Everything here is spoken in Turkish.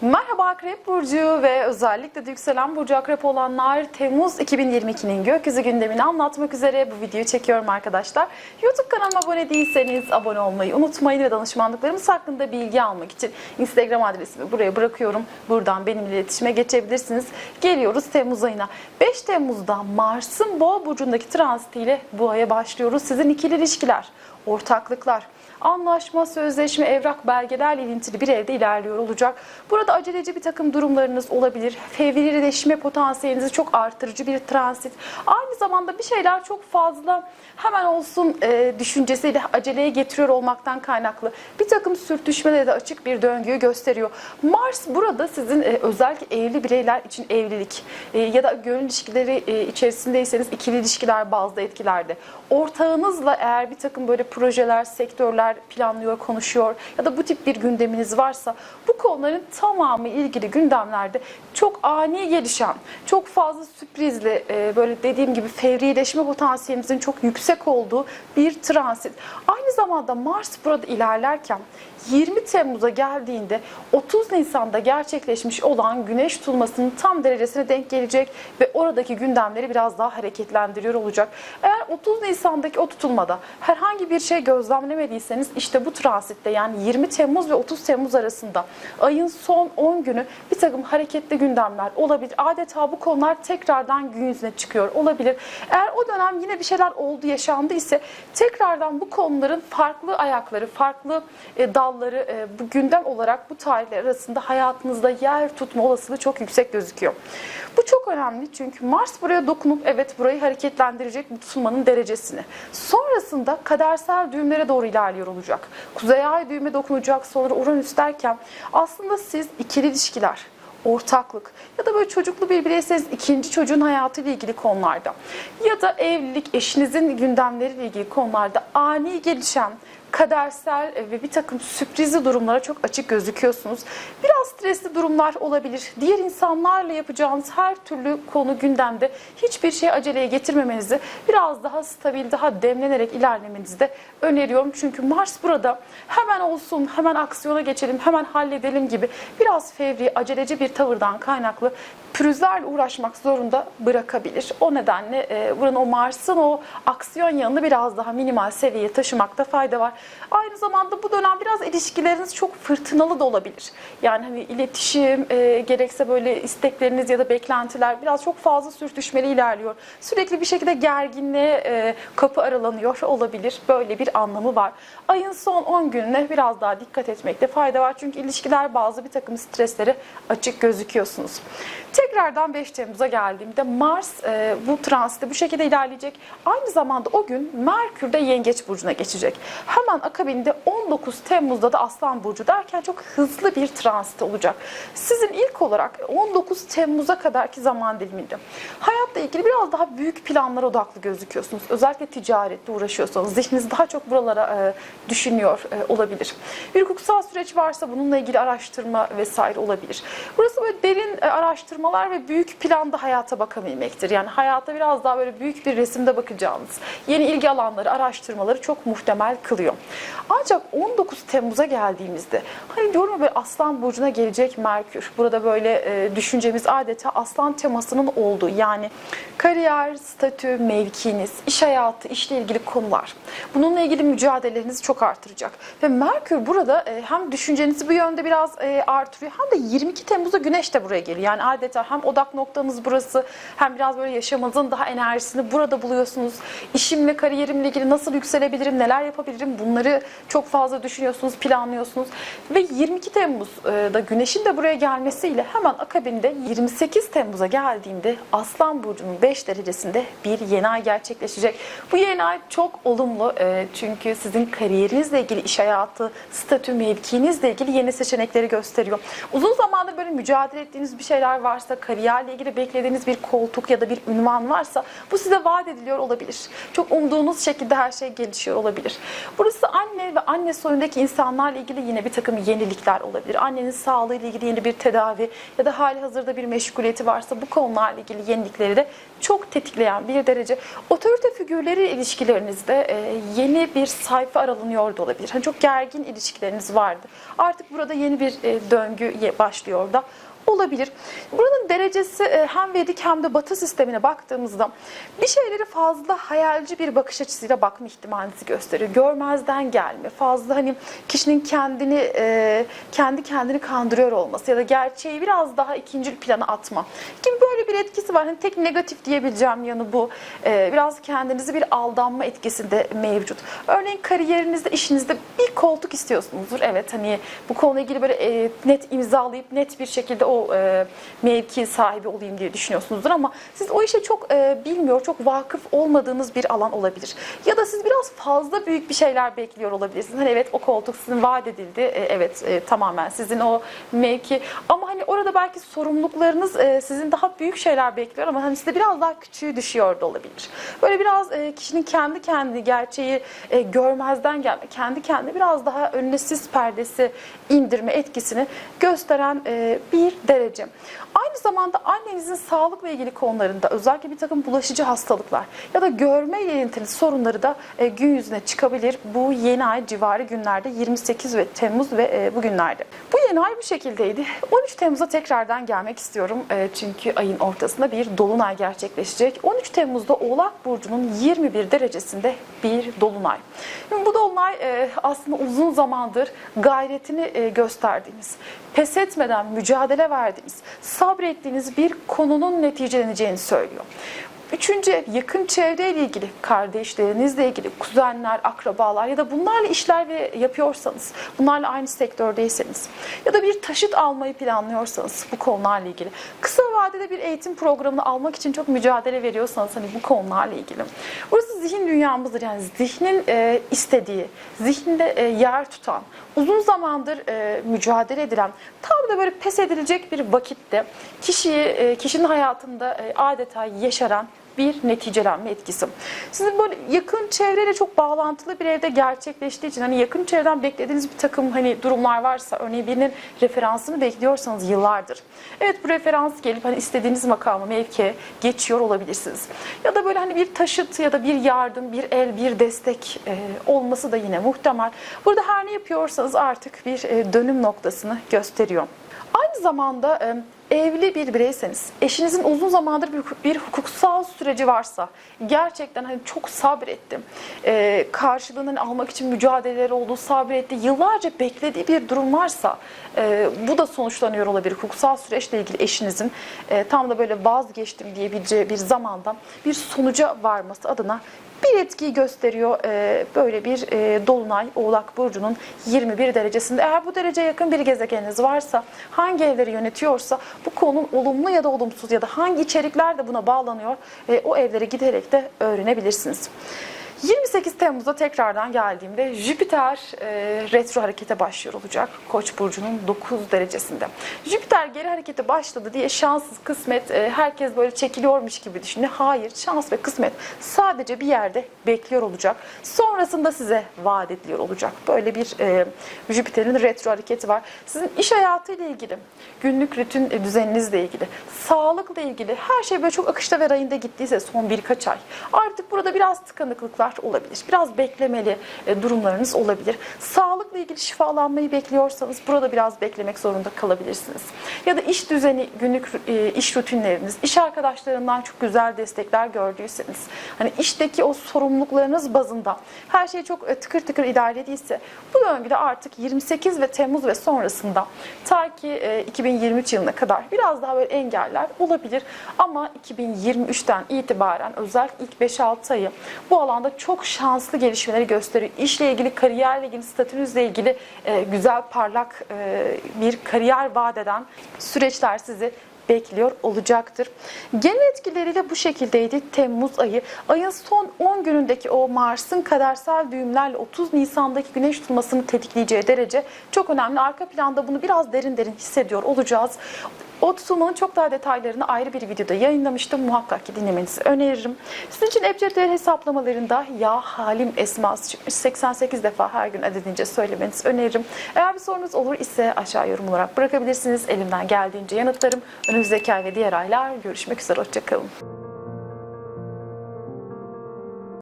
Merhaba Akrep Burcu ve özellikle de yükselen Burcu Akrep olanlar Temmuz 2022'nin gökyüzü gündemini anlatmak üzere bu videoyu çekiyorum arkadaşlar. YouTube kanalıma abone değilseniz abone olmayı unutmayın ve danışmanlıklarımız hakkında bilgi almak için Instagram adresimi buraya bırakıyorum. Buradan benimle iletişime geçebilirsiniz. Geliyoruz Temmuz ayına. 5 Temmuz'da Mars'ın Boğa burcundaki transitiyle bu aya başlıyoruz. Sizin ikili ilişkiler, ortaklıklar, anlaşma, sözleşme, evrak, belgelerle ilintili bir evde ilerliyor olacak. Burada aceleci bir takım durumlarınız olabilir. Fevrileşme potansiyelinizi çok artırıcı bir transit. Aynı zamanda bir şeyler çok fazla hemen olsun e, düşüncesiyle aceleye getiriyor olmaktan kaynaklı bir takım sürtüşmelere de açık bir döngüyü gösteriyor. Mars burada sizin e, özellikle evli bireyler için evlilik e, ya da gönül ilişkileri e, içerisindeyseniz ikili ilişkiler bazlı etkilerde. Ortağınızla eğer bir takım böyle projeler, sektörler planlıyor, konuşuyor ya da bu tip bir gündeminiz varsa bu konuların tamamı ilgili gündemlerde çok ani gelişen, çok fazla sürprizli, e, böyle dediğim gibi fevrileşme potansiyelinizin çok yüksek olduğu bir transit. Aynı zamanda Mars burada ilerlerken 20 Temmuz'a geldiğinde 30 Nisan'da gerçekleşmiş olan güneş tutulmasının tam derecesine denk gelecek ve oradaki gündemleri biraz daha hareketlendiriyor olacak. Eğer 30 Nisan'daki o tutulmada herhangi bir şey gözlemlemediyseniz işte bu transitte yani 20 Temmuz ve 30 Temmuz arasında ayın son 10 günü bir takım hareketli gündemler olabilir. Adeta bu konular tekrardan gün yüzüne çıkıyor olabilir. Eğer o dönem yine bir şeyler oldu yaşandı ise tekrardan bu konuların farklı ayakları, farklı e, dalları e, bu gündem olarak bu tarihler arasında hayatınızda yer tutma olasılığı çok yüksek gözüküyor. Bu çok önemli çünkü Mars buraya dokunup evet burayı hareketlendirecek bu tutulmanın derecesini. Sonrasında kadersel düğümlere doğru ilerliyor olacak. Kuzey ay düğüme dokunacak sonra Uranüs derken aslında siz ikili ilişkiler, ortaklık ya da böyle çocuklu bir bireyseniz ikinci çocuğun hayatıyla ilgili konularda ya da evlilik, eşinizin gündemleriyle ilgili konularda ani gelişen kadersel ve bir takım sürprizli durumlara çok açık gözüküyorsunuz. Biraz stresli durumlar olabilir. Diğer insanlarla yapacağınız her türlü konu gündemde hiçbir şey aceleye getirmemenizi biraz daha stabil, daha demlenerek ilerlemenizi de öneriyorum. Çünkü Mars burada hemen olsun, hemen aksiyona geçelim, hemen halledelim gibi biraz fevri, aceleci bir tavırdan kaynaklı pürüzlerle uğraşmak zorunda bırakabilir. O nedenle e, buranın o Mars'ın o aksiyon yanını biraz daha minimal seviyeye taşımakta fayda var. Aynı zamanda bu dönem biraz ilişkileriniz çok fırtınalı da olabilir. Yani hani iletişim, e, gerekse böyle istekleriniz ya da beklentiler biraz çok fazla sürtüşmeli ilerliyor. Sürekli bir şekilde gerginliğe e, kapı aralanıyor olabilir. Böyle bir anlamı var. Ayın son 10 gününe biraz daha dikkat etmekte fayda var. Çünkü ilişkiler bazı bir takım streslere açık gözüküyorsunuz. Tekrardan 5 Temmuz'a geldiğimde Mars e, bu transitte bu şekilde ilerleyecek. Aynı zamanda o gün Merkür de Yengeç Burcu'na geçecek. Hemen akabinde 19 Temmuz'da da Aslan Burcu derken çok hızlı bir transit olacak. Sizin ilk olarak 19 Temmuz'a kadarki zaman diliminde hayatla ilgili biraz daha büyük planlara odaklı gözüküyorsunuz. Özellikle ticarette uğraşıyorsanız zihniniz daha çok buralara e, düşünüyor e, olabilir. Bir hukuksal süreç varsa bununla ilgili araştırma vesaire olabilir. Burası böyle derin e, araştırmalar ve büyük planda hayata bakabilmektir. Yani hayata biraz daha böyle büyük bir resimde bakacağınız yeni ilgi alanları, araştırmaları çok muhtemel kılıyor. Ancak 19 Temmuz'a geldiğimizde hani diyorum ya böyle Aslan Burcu'na gelecek Merkür. Burada böyle e, düşüncemiz adeta Aslan temasının olduğu yani kariyer, statü, mevkiniz, iş hayatı, işle ilgili konular. Bununla ilgili mücadelelerinizi çok artıracak. Ve Merkür burada e, hem düşüncenizi bu yönde biraz e, artırıyor hem de 22 Temmuz'da Güneş de buraya geliyor. Yani adeta hem odak noktanız burası hem biraz böyle yaşamınızın daha enerjisini burada buluyorsunuz. İşimle, kariyerimle ilgili nasıl yükselebilirim, neler yapabilirim bunları çok fazla düşünüyorsunuz, planlıyorsunuz. Ve 22 Temmuz'da Güneş'in de buraya gelmesiyle hemen akabinde 28 Temmuz'a geldiğinde Aslan Burcu'nun 5 derecesinde bir yeni ay gerçekleşecek. Bu yeni ay çok olumlu e, çünkü sizin kariyerinizle ilgili iş hayatı, statü, mevkinizle ilgili yeni seçenekleri gösteriyor. Uzun zamandır böyle mücadele ettiğiniz bir şeyler varsa kariyerle ilgili beklediğiniz bir koltuk ya da bir ünvan varsa bu size vaat ediliyor olabilir. Çok umduğunuz şekilde her şey gelişiyor olabilir. Burası anne ve anne soyundaki insanlarla ilgili yine bir takım yenilikler olabilir. Annenin sağlığıyla ilgili yeni bir tedavi ya da hali hazırda bir meşguliyeti varsa bu konularla ilgili yenilikleri de çok tetikleyen bir derece. Otorite figürleri ilişkilerinizde e, yeni bir sayfa aralanıyor da olabilir. Hani çok gergin ilişkileriniz vardı. Artık burada yeni bir e, döngü başlıyor da olabilir. Buranın derecesi e, hem Vedik hem de Batı sistemine baktığımızda bir şeyleri fazla hayalci bir bakış açısıyla bakma ihtimalinizi gösteriyor. Görmezden gelme, fazla hani kişinin kendini e, kendi kendini kandırıyor olması ya da gerçeği biraz daha ikinci plana atma gibi böyle bir etkisi var. Hani tek negatif diyebileceğim yanı bu. E, biraz kendinizi bir aldanma etkisi de mevcut. Örneğin kariyerinizde, işinizde bir koltuk istiyorsunuzdur. Evet hani bu konuyla ilgili böyle net imzalayıp net bir şekilde o e, mevki sahibi olayım diye düşünüyorsunuzdur ama siz o işe çok e, bilmiyor, çok vakıf olmadığınız bir alan olabilir. Ya da siz biraz fazla büyük bir şeyler bekliyor olabilirsiniz. Hani evet o koltuk sizin vaat edildi. E, evet e, tamamen sizin o mevki ama hani orada belki sorumluluklarınız e, sizin daha büyük şeyler bekliyor ama hani size biraz daha küçüğü düşüyor da olabilir. Böyle biraz e, kişinin kendi kendini gerçeği e, görmezden gelme, kendi kendine biraz daha önüne sis perdesi indirme etkisini gösteren e, bir derece. Aynı zamanda annenizin sağlıkla ilgili konularında özellikle bir takım bulaşıcı hastalıklar ya da görme ilintili sorunları da e, gün yüzüne çıkabilir. Bu yeni ay civarı günlerde 28 ve Temmuz ve e, bu günlerde. Bu yeni ay bu şekildeydi. 13 Temmuz'a tekrardan gelmek istiyorum. E, çünkü ayın ortasında bir dolunay gerçekleşecek. 13 Temmuz'da Oğlak Burcu'nun 21 derecesinde bir dolunay. Şimdi bu dolunay e, aslında uzun zamandır gayretini e, gösterdiğiniz, pes etmeden mücadele verdiğiniz, sabrettiğiniz bir konunun neticeleneceğini söylüyor. Üçüncü ev yakın çevreyle ilgili, kardeşlerinizle ilgili, kuzenler, akrabalar ya da bunlarla işler ve yapıyorsanız, bunlarla aynı sektördeyseniz ya da bir taşıt almayı planlıyorsanız bu konularla ilgili, kısa vadede bir eğitim programını almak için çok mücadele veriyorsanız hani bu konularla ilgili. Burası zihin dünyamızdır yani zihnin e, istediği, zihinde e, yer tutan, uzun zamandır e, mücadele edilen, tam da böyle pes edilecek bir vakitte kişiyi, e, kişinin hayatında e, adeta yeşeren bir neticelenme etkisi. Sizin böyle yakın çevreyle çok bağlantılı bir evde gerçekleştiği için hani yakın çevreden beklediğiniz bir takım hani durumlar varsa örneğin birinin referansını bekliyorsanız yıllardır. Evet bu referans gelip hani istediğiniz makama mevkiye geçiyor olabilirsiniz. Ya da böyle hani bir taşıt ya da bir yardım, bir el, bir destek e, olması da yine muhtemel. Burada her ne yapıyorsanız artık bir e, dönüm noktasını gösteriyor. Aynı zamanda e, evli bir bireyseniz, eşinizin uzun zamandır bir, bir hukuksal süreci varsa, gerçekten hani çok sabrettim, e, karşılığını almak için mücadeleler oldu, sabretti, yıllarca beklediği bir durum varsa, e, bu da sonuçlanıyor olabilir. Hukuksal süreçle ilgili eşinizin e, tam da böyle vazgeçtim diyebileceği bir zamandan bir sonuca varması adına bir etkiyi gösteriyor e, böyle bir e, dolunay Oğlak Burcu'nun 21 derecesinde. Eğer bu dereceye yakın bir gezegeniniz varsa, hangi evleri yönetiyorsa bu konunun olumlu ya da olumsuz ya da hangi içerikler de buna bağlanıyor e, o evlere giderek de öğrenebilirsiniz. 28 Temmuz'da tekrardan geldiğimde Jüpiter e, retro harekete başlıyor olacak Koç burcunun 9 derecesinde. Jüpiter geri harekete başladı diye şanssız kısmet e, herkes böyle çekiliyormuş gibi düşünüyor. Hayır, şans ve kısmet sadece bir yerde bekliyor olacak. Sonrasında size vaat ediliyor olacak. Böyle bir e, Jüpiter'in retro hareketi var. Sizin iş hayatıyla ilgili, günlük rutin e, düzeninizle ilgili, sağlıkla ilgili her şey böyle çok akışta ve rayında gittiyse son birkaç ay artık burada biraz tıkanıklıklar olabilir. Biraz beklemeli e, durumlarınız olabilir. Sağlıkla ilgili şifalanmayı bekliyorsanız burada biraz beklemek zorunda kalabilirsiniz. Ya da iş düzeni, günlük e, iş rutinleriniz, iş arkadaşlarından çok güzel destekler gördüyseniz, hani işteki o sorumluluklarınız bazında her şey çok e, tıkır tıkır ilerlediyse bu döngüde artık 28 ve Temmuz ve sonrasında ta ki e, 2023 yılına kadar biraz daha böyle engeller olabilir ama 2023'ten itibaren özellikle ilk 5-6 ayı bu alanda çok şanslı gelişmeleri gösteriyor. İşle ilgili, kariyerle ilgili, statünüzle ilgili e, güzel parlak e, bir kariyer vaat eden süreçler sizi bekliyor olacaktır. Genel etkileriyle bu şekildeydi Temmuz ayı. Ayın son 10 günündeki o Mars'ın kadersel düğümlerle 30 Nisan'daki güneş tutulmasını tetikleyeceği derece çok önemli. Arka planda bunu biraz derin derin hissediyor olacağız. O tutulmanın çok daha detaylarını ayrı bir videoda yayınlamıştım. Muhakkak ki dinlemenizi öneririm. Sizin için değer hesaplamalarında ya halim esması çıkmış. 88 defa her gün adedince söylemenizi öneririm. Eğer bir sorunuz olur ise aşağı yorum olarak bırakabilirsiniz. Elimden geldiğince yanıtlarım. Önümüzdeki ay ve diğer aylar görüşmek üzere. Hoşçakalın.